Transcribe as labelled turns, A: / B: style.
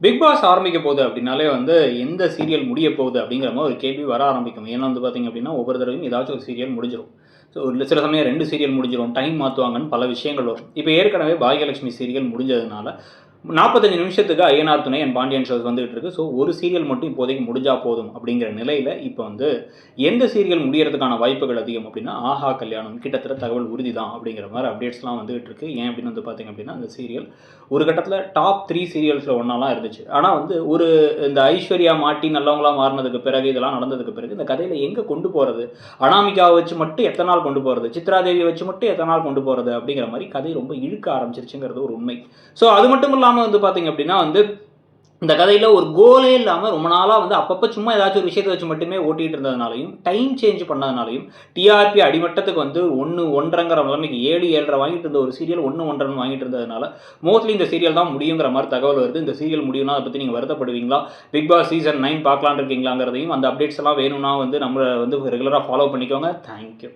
A: Big pass ஆரம்பிக்க போகுது அப்படின்னாலே வந்து எந்த சீரியல் முடிய போகுது அப்படிங்கிற மாதிரி ஒரு கேள்வி வர ஆரம்பிக்கும். ஏன்னா வந்து பார்த்தீங்க அப்படின்னா ஒவ்வொரு தடவையும் ஏதாச்சும் ஒரு சீரியல் முடிஞ்சிடும் ஸோ சில சமயம் ரெண்டு சீரியல் முடிஞ்சிடும் டைம் மாற்றுவாங்கன்னு பல விஷயங்கள் வரும். இப்போ ஏற்கனவே பாகியலட்சுமி சீரியல் முடிஞ்சதுனால நாற்பத்தஞ்சு நிமிஷத்துக்கு ஐயனார் துணை என் பாண்டியன் ஷோஸ் வந்துகிட்டு இருக்கு. ஸோ ஒரு சீரியல் மட்டும் இப்போதைக்கு முடிஞ்சா போதும் அப்படிங்கிற நிலையில் இப்போ வந்து எந்த சீரியல் முடியறதுக்கான வாய்ப்புகள் அதிகம் அப்படின்னா ஆஹா கல்யாணம். கிட்டத்தட்ட தகவல் உறுதி தான் அப்படிங்கிற மாதிரி அப்டேட்ஸ்லாம் வந்துகிட்டு இருக்கு. ஏன் அப்படின்னு வந்து பார்த்தீங்க அப்படின்னா அந்த சீரியல் ஒரு கட்டத்தில் டாப் த்ரீ சீரியல்ஸில் ஒன்றாலாம் இருந்துச்சு. ஆனால் வந்து ஒரு இந்த ஐஸ்வர்யா மாட்டி நல்லவங்களா மாறினதுக்கு பிறகு இதெல்லாம் நடந்ததுக்கு பிறகு இந்த கதையில் எங்கே கொண்டு போகிறது அனாமிகாவை வச்சு மட்டும் எத்தனை நாள் கொண்டு போகிறது சித்ராதேவியை வச்சு மட்டும் எத்தனை நாள் கொண்டு போகிறது அப்படிங்கிற மாதிரி கதை ரொம்ப இழுக்க ஆரம்பிச்சிருச்சுங்கிறது ஒரு உண்மை. ஸோ அது மட்டும் இல்லாமல் வந்து பார்த்தீங்க அப்படின்னா வந்து இந்த கதையில் ஒரு கோலே இல்லாமல் ரொம்ப நாளாக வந்து அப்பப்போ சும்மா ஏதாச்சும் ஒரு விஷயத்தை வச்சு மட்டுமே ஓட்டிகிட்டு இருந்ததுனாலையும் டைம் சேஞ்ச் பண்ணதுனாலையும் டிஆர்பி அடிமட்டத்துக்கு வந்து ஒன்று ஒன்றங்கிற நிலைமைக்கு ஏழு ஏழரை வாங்கிட்டு இருந்த ஒரு சீரியல் ஒன்று ஒன்றரை வாங்கிட்டு இருந்ததுனால மோஸ்ட்லி இந்த சீரியல் தான் முடியுங்கிற மாதிரி தகவல் வருது. இந்த சீரியல் முடியும்னா அதை பற்றி நீங்கள் வருத்தப்படுவீங்களா? பிக் பாஸ் சீசன் நைன் பார்க்கலான் இருக்கீங்களாங்கிறதையும் அந்த அப்டேட்ஸ் எல்லாம் வேணும்னா வந்து நம்மளை வந்து ரெகுலராக ஃபாலோ பண்ணிக்கோங்க. தேங்க்யூ